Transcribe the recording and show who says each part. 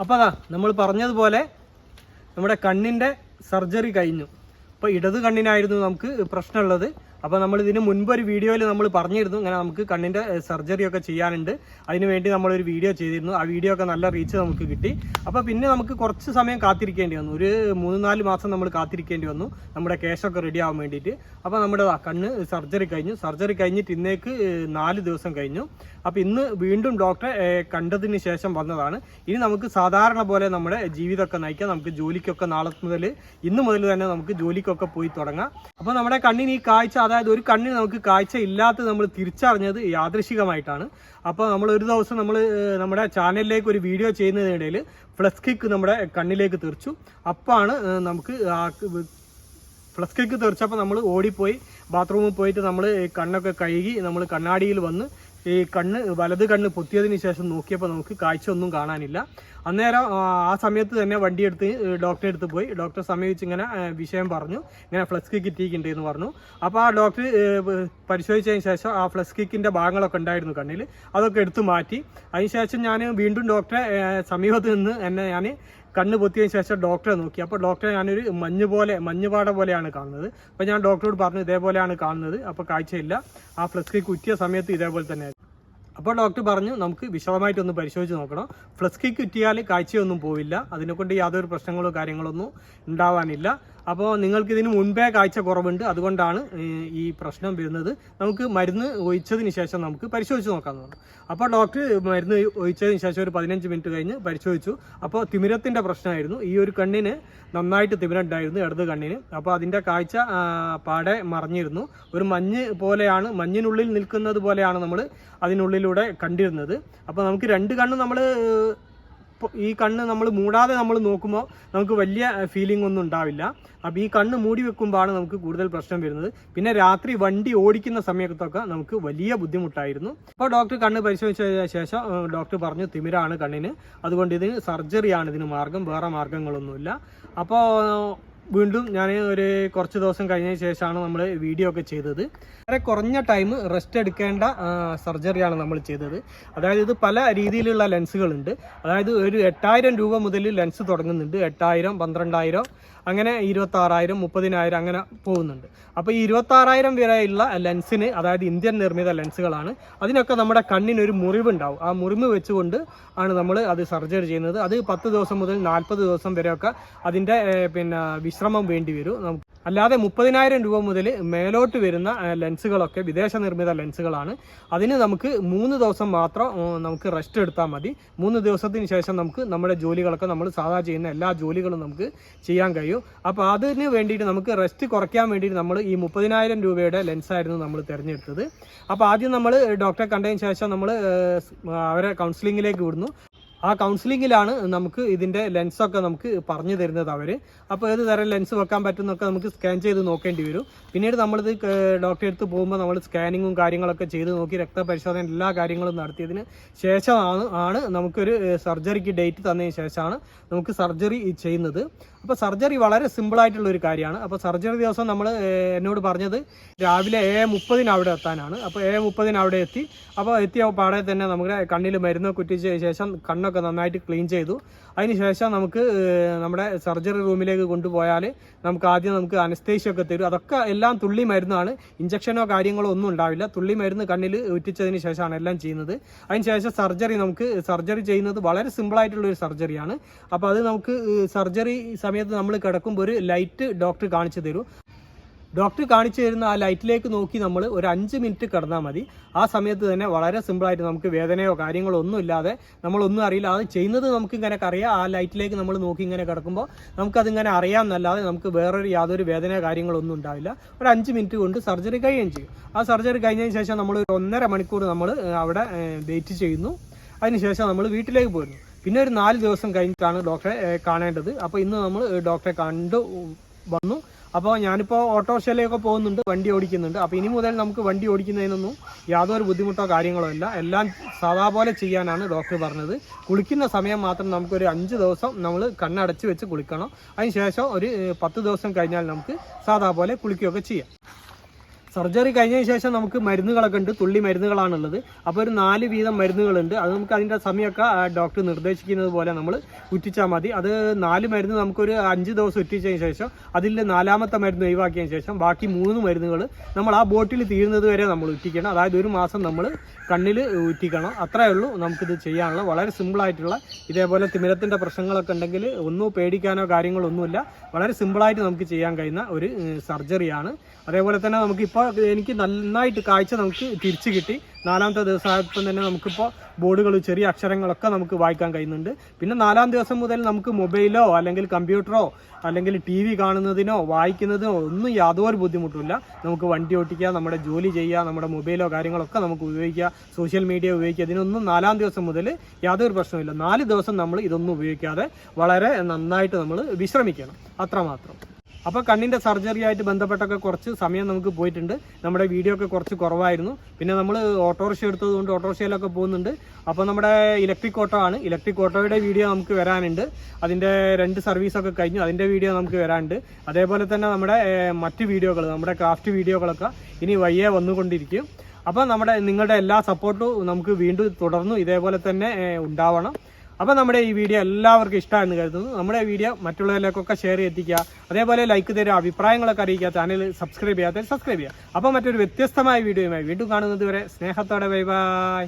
Speaker 1: അപ്പോൾ അതാ നമ്മൾ പറഞ്ഞതുപോലെ നമ്മുടെ കണ്ണിന്റെ സർജറി കഴിഞ്ഞു. അപ്പോൾ ഇടത് കണ്ണിനായിരുന്നു നമുക്ക് പ്രശ്നമുള്ളത്. അപ്പോൾ നമ്മൾ ഇതിന് മുൻപ് ഒരു വീഡിയോയിൽ നമ്മൾ പറഞ്ഞിരുന്നു ഇങ്ങനെ നമുക്ക് കണ്ണിന്റെ സർജറി ഒക്കെ ചെയ്യാനുണ്ട്. അതിന് വേണ്ടി ഒരു വീഡിയോ ചെയ്തിരുന്നു. ആ വീഡിയോ ഒക്കെ നല്ല റീച്ച് നമുക്ക് കിട്ടി. അപ്പോൾ പിന്നെ നമുക്ക് കുറച്ച് സമയം കാത്തിരിക്കേണ്ടി വന്നു. ഒരു മൂന്ന് നാല് മാസം നമ്മൾ കാത്തിരിക്കേണ്ടി വന്നു. നമ്മുടെ കേസൊക്കെ റെഡി ആവാൻ വേണ്ടിയിട്ട്. അപ്പോൾ നമ്മുടെ കണ്ണ് സർജറി കഴിഞ്ഞു. സർജറി കഴിഞ്ഞിട്ട് ഇന്നേക്ക് നാല് ദിവസം കഴിഞ്ഞു. അപ്പോൾ ഇന്ന് വീണ്ടും ഡോക്ടറെ കണ്ടതിന് ശേഷം വന്നതാണ്. ഇനി നമുക്ക് സാധാരണ പോലെ നമ്മുടെ ജീവിതമൊക്കെ നയിക്കാം. നമുക്ക് ജോലിക്കൊക്കെ നാളെ മുതൽ ഇന്ന് മുതൽ തന്നെ നമുക്ക് ജോലിക്കൊക്കെ പോയി തുടങ്ങാം. അപ്പോൾ നമ്മുടെ കണ്ണിന് ഈ കാഴ്ച അതായത് ഒരു കണ്ണിന് നമുക്ക് കാഴ്ച ഇല്ലാത്തത് നമ്മൾ തിരിച്ചറിഞ്ഞത് യാദൃശികമായിട്ടാണ്. അപ്പോൾ നമ്മൾ ഒരു ദിവസം നമ്മൾ നമ്മുടെ ചാനലിലേക്ക് ഒരു വീഡിയോ ചെയ്യുന്നതിനിടയിൽ ഫ്ലസ് കിക്ക് നമ്മുടെ കണ്ണിലേക്ക് തെറിച്ചു. അപ്പാണ് നമുക്ക് ആ ഫ്ലസ്കിക്ക് കിക്ക് നമ്മൾ ഓടിപ്പോയി ബാത്റൂമിൽ പോയിട്ട് നമ്മൾ കണ്ണൊക്കെ കഴുകി നമ്മൾ കണ്ണാടിയിൽ വന്ന് ഈ കണ്ണ് വലത് കണ്ണ് പൊത്തിയതിന് ശേഷം നോക്കിയപ്പോൾ നമുക്ക് കാഴ്ച ഒന്നും കാണാനില്ല. അന്നേരം ആ, സമയത്ത് തന്നെ വണ്ടി എടുത്ത് ഡോക്ടറെ അടുത്ത് പോയി. ഡോക്ടറെ സമീപിച്ച് ഇങ്ങനെ വിഷയം പറഞ്ഞു. ഇങ്ങനെ ഫ്ലക്സ് കിക്ക് കിട്ടിയിട്ടുണ്ട് എന്ന് പറഞ്ഞു. അപ്പോൾ ആ ഡോക്ടർ പരിശോധിച്ചതിന് ശേഷം ആ ഫ്ലക്സ് കിക്കിന്റെ ഭാഗങ്ങളൊക്കെ ഉണ്ടായിരുന്നു കണ്ണിൽ അതൊക്കെ എടുത്തു മാറ്റി. അതിനുശേഷം ഞാൻ വീണ്ടും ഡോക്ടറെ സമീപത്ത് നിന്ന് എന്നെ ഞാൻ കണ്ണ് പൊത്തിയതിന് ശേഷം ഡോക്ടറെ നോക്കി. അപ്പോൾ ഡോക്ടറെ ഞാനൊരു മഞ്ഞ് പോലെ മഞ്ഞുപാട പോലെയാണ് കാണുന്നത്. അപ്പോൾ ഞാൻ ഡോക്ടറോട് പറഞ്ഞു ഇതേപോലെയാണ് കാണുന്നത്. അപ്പോൾ കാഴ്ചയില്ല. ആ ഫ്ലസ്കി കുറ്റിയ സമയത്ത് ഇതേപോലെ തന്നെ അപ്പോൾ ഡോക്ടർ പറഞ്ഞു നമുക്ക് വിശദമായിട്ടൊന്ന് പരിശോധിച്ച് നോക്കണം. ഫ്ലസ്കി കുറ്റിയാൽ കാഴ്ചയൊന്നും പോവില്ല. അതിനെക്കൊണ്ട് യാതൊരു പ്രശ്നങ്ങളോ കാര്യങ്ങളൊന്നും ഉണ്ടാവാനില്ല. അപ്പോൾ നിങ്ങൾക്ക് ഇതിന് മുൻപേ കാഴ്ച കുറവുണ്ട്. അതുകൊണ്ടാണ് ഈ പ്രശ്നം വരുന്നത്. നമുക്ക് മരുന്ന് ഒഴിച്ചതിന് ശേഷം നമുക്ക് പരിശോധിച്ച് നോക്കാമെന്ന് പറഞ്ഞു. അപ്പോൾ ഡോക്ടർ മരുന്ന് ഒഴിച്ചതിന് ശേഷം ഒരു പതിനഞ്ച് മിനിറ്റ് കഴിഞ്ഞ് പരിശോധിച്ചു. അപ്പോൾ തിമിരത്തിന്റെ പ്രശ്നമായിരുന്നു. ഈ ഒരു കണ്ണിന് നന്നായിട്ട് തിമിരം ഉണ്ടായിരുന്നു ഇടത് കണ്ണിന്. അപ്പോൾ അതിന്റെ കാഴ്ച പാടെ മറിഞ്ഞിരുന്നു. ഒരു മഞ്ഞ് പോലെയാണ് മഞ്ഞിനുള്ളിൽ നിൽക്കുന്നത് പോലെയാണ് നമ്മൾ അതിനുള്ളിലൂടെ കണ്ടിരുന്നത്. അപ്പോൾ നമുക്ക് രണ്ട് കണ്ണ് നമ്മൾ ഈ കണ്ണ് നമ്മൾ മൂടാതെ നമ്മൾ നോക്കുമ്പോൾ നമുക്ക് വലിയ ഫീലിംഗ് ഒന്നും ഉണ്ടാവില്ല. അപ്പോൾ ഈ കണ്ണ് മൂടി വെക്കുമ്പോഴാണ് നമുക്ക് കൂടുതൽ പ്രശ്നം വരുന്നത്. പിന്നെ രാത്രി വണ്ടി ഓടിക്കുന്ന സമയത്തൊക്കെ നമുക്ക് വലിയ ബുദ്ധിമുട്ടായിരുന്നു. അപ്പോൾ ഡോക്ടർ കണ്ണ് പരിശോധിച്ച ശേഷം ഡോക്ടർ പറഞ്ഞു തിമിരാണ് കണ്ണിന്. അതുകൊണ്ട് ഇതിന് സർജറിയാണ് ഇതിന് മാർഗം. വേറെ മാർഗങ്ങളൊന്നുമില്ല. അപ്പോൾ വീണ്ടും ഞാൻ ഒരു കുറച്ച് ദിവസം കഴിഞ്ഞതിന് ശേഷമാണ് നമ്മൾ വീഡിയോ ഒക്കെ ചെയ്തത്. വളരെ കുറഞ്ഞ ടൈം റെസ്റ്റ് എടുക്കേണ്ട സർജറിയാണ് നമ്മൾ ചെയ്തത്. അതായത് ഇത് പല രീതിയിലുള്ള ലെൻസുകളുണ്ട് അതായത് ഒരു എട്ടായിരം രൂപ മുതൽ ലെൻസ് തുടങ്ങുന്നുണ്ട്. എട്ടായിരം പന്ത്രണ്ടായിരം അങ്ങനെ ഇരുപത്താറായിരം മുപ്പതിനായിരം അങ്ങനെ പോകുന്നുണ്ട്. അപ്പോൾ ഈ ഇരുപത്താറായിരം വരെയുള്ള ലെൻസിന് അതായത് ഇന്ത്യൻ നിർമ്മിത ലെൻസുകളാണ്. അതിനൊക്കെ നമ്മുടെ കണ്ണിനൊരു മുറിവുണ്ടാവും. ആ മുറിവ് വെച്ചുകൊണ്ട് ആണ് നമ്മൾ അത് സർജറി ചെയ്യുന്നത്. അത് പത്ത് ദിവസം മുതൽ നാൽപ്പത് ദിവസം വരെയൊക്കെ അതിന്റെ പിന്നെ വിശ്രമം വേണ്ടി വരും. നമുക്ക് അല്ലാതെ മുപ്പതിനായിരം രൂപ മുതൽ മേലോട്ട് വരുന്ന ലെൻസുകളൊക്കെ വിദേശ നിർമ്മിത ലെൻസുകളാണ്. അതിന് നമുക്ക് മൂന്ന് ദിവസം മാത്രം നമുക്ക് റെസ്റ്റ് എടുത്താൽ മതി. മൂന്ന് ദിവസത്തിന് ശേഷം നമുക്ക് നമ്മുടെ ജോലികളൊക്കെ നമ്മൾ സാധാ ചെയ്യുന്ന എല്ലാ ജോലികളും നമുക്ക് ചെയ്യാൻ കഴിയും. അപ്പോൾ അതിന് വേണ്ടിയിട്ട് നമുക്ക് റെസ്റ്റ് കുറയ്ക്കാൻ വേണ്ടിയിട്ട് നമ്മൾ ഈ മുപ്പതിനായിരം രൂപയുടെ ലെൻസായിരുന്നു നമ്മൾ തിരഞ്ഞെടുത്തത്. അപ്പോൾ ആദ്യം നമ്മൾ ഡോക്ടറെ കണ്ടതിന് ശേഷം നമ്മൾ അവരെ കൗൺസിലിങ്ങിലേക്ക് വിടുന്നു. ആ കൗൺസിലിങ്ങിലാണ് നമുക്ക് ഇതിന്റെ ലെൻസൊക്കെ നമുക്ക് പറഞ്ഞു തരുന്നത് അവർ അപ്പോൾ ഏത് തരം ലെൻസ് വെക്കാൻ പറ്റുന്നൊക്കെ നമുക്ക് സ്കാൻ ചെയ്ത് നോക്കേണ്ടി വരും. പിന്നീട് നമ്മളിത് ഡോക്ടറെ അടുത്ത് പോകുമ്പോൾ നമ്മൾ സ്കാനിങ്ങും കാര്യങ്ങളൊക്കെ ചെയ്ത് നോക്കി രക്തപരിശോധന എല്ലാ കാര്യങ്ങളും നടത്തിയതിന് ശേഷമാണ് ആണ് നമുക്കൊരു സർജറിക്ക് ഡേറ്റ് തന്നതിന് ശേഷമാണ് നമുക്ക് സർജറി ചെയ്യുന്നത്. അപ്പോൾ സർജറി വളരെ സിമ്പിളായിട്ടുള്ള ഒരു കാര്യമാണ്. അപ്പോൾ സർജറി ദിവസം നമ്മൾ എന്നോട് പറഞ്ഞത് രാവിലെ ഏഴ് മുപ്പതിന് അവിടെ എത്താനാണ്. അപ്പോൾ ഏഴ് മുപ്പതിന് അവിടെ എത്തി. അപ്പോൾ എത്തിയ പാടെ തന്നെ നമ്മുടെ കണ്ണിൽ മരുന്ന് കുറ്റിച്ച ശേഷം കണ്ണൊക്കെ നന്നായിട്ട് ക്ലീൻ ചെയ്തു. അതിന് ശേഷം നമുക്ക് നമ്മുടെ സർജറി റൂമിലേക്ക് കൊണ്ടുപോയാൽ നമുക്ക് ആദ്യം നമുക്ക് അനസ്തേഷ്യ ഒക്കെ തരും. അതൊക്കെ എല്ലാം തുള്ളി മരുന്നാണ്. ഇഞ്ചക്ഷനോ കാര്യങ്ങളോ ഒന്നും ഉണ്ടാവില്ല. തുള്ളി മരുന്ന് കണ്ണിൽ ഉറ്റിച്ചതിന് ശേഷമാണ് എല്ലാം ചെയ്യുന്നത്. അതിന് ശേഷം സർജറി നമുക്ക് സർജറി ചെയ്യുന്നത് വളരെ സിമ്പിളായിട്ടുള്ള ഒരു സർജറിയാണ്. അപ്പോൾ അത് നമുക്ക് സർജറി സമയത്ത് നമ്മൾ കിടക്കുമ്പോൾ ഒരു ലൈറ്റ് ഡോക്ടർ കാണിച്ചു തരും. ഡോക്ടർ കാണിച്ചു തരുന്ന ആ ലൈറ്റിലേക്ക് നോക്കി നമ്മൾ ഒരു അഞ്ച് മിനിറ്റ് കിടന്നാൽ മതി. ആ സമയത്ത് തന്നെ വളരെ സിമ്പിളായിട്ട് നമുക്ക് വേദനയോ കാര്യങ്ങളോ ഒന്നും ഇല്ലാതെ നമ്മളൊന്നും അറിയില്ല. അത് ചെയ്യുന്നത് നമുക്ക് ഇങ്ങനെ അറിയാം. ആ ലൈറ്റിലേക്ക് നമ്മൾ നോക്കി ഇങ്ങനെ കിടക്കുമ്പോൾ നമുക്കതിങ്ങനെ അറിയാമെന്നല്ലാതെ നമുക്ക് വേറൊരു യാതൊരു വേദനയോ കാര്യങ്ങളോ ഒന്നും ഉണ്ടാവില്ല. ഒരു അഞ്ച് മിനിറ്റ് കൊണ്ട് സർജറി കഴിയുകയും ചെയ്യും. ആ സർജറി കഴിഞ്ഞതിന് ശേഷം നമ്മൾ ഒരു ഒന്നര മണിക്കൂർ നമ്മൾ അവിടെ വെയിറ്റ് ചെയ്യുന്നു. അതിനുശേഷം നമ്മൾ വീട്ടിലേക്ക് പോരുന്നു. പിന്നെ ഒരു നാല് ദിവസം കഴിഞ്ഞിട്ടാണ് ഡോക്ടറെ കാണേണ്ടത്. അപ്പോൾ ഇന്ന് നമ്മൾ ഡോക്ടറെ കണ്ടു വന്നു. അപ്പോൾ ഞാനിപ്പോൾ ഓട്ടോറിക്ഷയിലേക്ക് പോകുന്നുണ്ട് വണ്ടി ഓടിക്കുന്നുണ്ട്. അപ്പോൾ ഇനി മുതൽ നമുക്ക് വണ്ടി ഓടിക്കുന്നതിനൊന്നും യാതൊരു ബുദ്ധിമുട്ടോ കാര്യങ്ങളോ ഇല്ല. എല്ലാം സാധാ പോലെ ചെയ്യാനാണ് ഡോക്ടർ പറഞ്ഞത്. കുളിക്കുന്ന സമയം മാത്രം നമുക്കൊരു അഞ്ച് ദിവസം നമ്മൾ കണ്ണടച്ച് വെച്ച് കുളിക്കണം. അതിന് ശേഷം ഒരു പത്ത് ദിവസം കഴിഞ്ഞാൽ നമുക്ക് സാധാ പോലെ കുളിക്കുകയൊക്കെ ചെയ്യാം. സർജറി കഴിഞ്ഞതിന് ശേഷം നമുക്ക് മരുന്നുകളൊക്കെ ഉണ്ട് തുള്ളി മരുന്നുകളാണുള്ളത്. അപ്പോൾ ഒരു നാല് വീതം മരുന്നുകളുണ്ട്. അത് നമുക്ക് അതിന്റെ സമയമൊക്കെ ഡോക്ടർ നിർദ്ദേശിക്കുന്നത് പോലെ നമ്മൾ ഉറ്റിച്ചാൽ മതി. അത് നാല് മരുന്ന് നമുക്കൊരു അഞ്ച് ദിവസം ഉറ്റിച്ചതിന് ശേഷം അതിൽ നാലാമത്തെ മരുന്ന് ഒഴിവാക്കിയതിന് ശേഷം ബാക്കി മൂന്ന് മരുന്നുകൾ നമ്മൾ ആ ബോട്ടിൽ തീരുന്നത് വരെ നമ്മൾ ഉറ്റിക്കണം. അതായത് ഒരു മാസം നമ്മൾ കണ്ണിൽ ഉറ്റിക്കണം. അത്രയേ ഉള്ളൂ നമുക്കിത് ചെയ്യാനുള്ള. വളരെ സിമ്പിളായിട്ടുള്ള ഇതേപോലെ തിമിരത്തിന്റെ പ്രശ്നങ്ങളൊക്കെ ഉണ്ടെങ്കിൽ ഒന്നും പേടിക്കാനോ കാര്യങ്ങളൊന്നുമില്ല. വളരെ സിമ്പിളായിട്ട് നമുക്ക് ചെയ്യാൻ കഴിയുന്ന ഒരു സർജറിയാണ്. അതേപോലെ തന്നെ നമുക്കിപ്പോൾ എനിക്ക് നന്നായിട്ട് കാഴ്ച നമുക്ക് തിരിച്ചു കിട്ടി. നാലാമത്തെ ദിവസമായപ്പം തന്നെ നമുക്കിപ്പോൾ ബോർഡുകൾ ചെറിയ അക്ഷരങ്ങളൊക്കെ നമുക്ക് വായിക്കാൻ കഴിയുന്നുണ്ട്. പിന്നെ നാലാം ദിവസം മുതൽ നമുക്ക് മൊബൈലോ അല്ലെങ്കിൽ കമ്പ്യൂട്ടറോ അല്ലെങ്കിൽ ടി വി കാണുന്നതിനോ വായിക്കുന്നതിനോ ഒന്നും യാതൊരു ബുദ്ധിമുട്ടില്ല നമുക്ക് വണ്ടി ഓട്ടിക്കുക നമ്മുടെ ജോലി ചെയ്യുക നമ്മുടെ മൊബൈലോ കാര്യങ്ങളൊക്കെ നമുക്ക് ഉപയോഗിക്കുക സോഷ്യൽ മീഡിയ ഉപയോഗിക്കുക. ഇതിനൊന്നും നാലാം ദിവസം മുതൽ യാതൊരു പ്രശ്നമില്ല നാല് ദിവസം നമ്മൾ ഇതൊന്നും ഉപയോഗിക്കാതെ വളരെ നന്നായിട്ട് നമ്മൾ വിശ്രമിക്കണം. അത്രമാത്രം. അപ്പോൾ കണ്ണിന്റെ സർജറി ആയിട്ട് ബന്ധപ്പെട്ടൊക്കെ കുറച്ച് സമയം നമുക്ക് പോയിട്ടുണ്ട്. നമ്മുടെ വീഡിയോ ഒക്കെ കുറച്ച് കുറവായിരുന്നു. പിന്നെ നമ്മൾ ഓട്ടോറിക്ഷ എടുത്തതുകൊണ്ട് ഓട്ടോറിക്ഷയിലൊക്കെ പോകുന്നുണ്ട്. അപ്പോൾ നമ്മുടെ ഇലക്ട്രിക് ഓട്ടോ ആണ്. ഇലക്ട്രിക് ഓട്ടോയുടെ വീഡിയോ നമുക്ക് വരാനുണ്ട്. അതിന്റെ രണ്ട് സർവീസൊക്കെ കഴിഞ്ഞു. അതിന്റെ വീഡിയോ നമുക്ക് വരാനുണ്ട്. അതേപോലെ തന്നെ നമ്മുടെ മറ്റ് വീഡിയോകൾ നമ്മുടെ ക്രാഫ്റ്റ് വീഡിയോകളൊക്കെ ഇനി വയ്യേ വന്നുകൊണ്ടിരിക്കും. അപ്പോൾ നമ്മുടെ നിങ്ങളുടെ എല്ലാ സപ്പോർട്ടും നമുക്ക് വീണ്ടും തുടർന്നു. ഇതേപോലെ തന്നെ ഉണ്ടാവണം. അപ്പോൾ നമ്മുടെ ഈ വീഡിയോ എല്ലാവർക്കും ഇഷ്ടമാണെന്ന് കരുതുന്നു. നമ്മുടെ വീഡിയോ മറ്റുള്ളവരിലേക്കൊക്കെ ഷെയർ എത്തിക്കുക അതേപോലെ ലൈക്ക് തരിക അഭിപ്രായങ്ങളൊക്കെ അറിയിക്കുക ചാനൽ സബ്സ്ക്രൈബ് ചെയ്യാത്ത സബ്സ്ക്രൈബ് ചെയ്യുക. അപ്പോൾ മറ്റൊരു വ്യത്യസ്തമായ വീഡിയോയുമായി വീണ്ടും കാണുന്നത് വരെ സ്നേഹത്തോടെ ബൈ ബൈ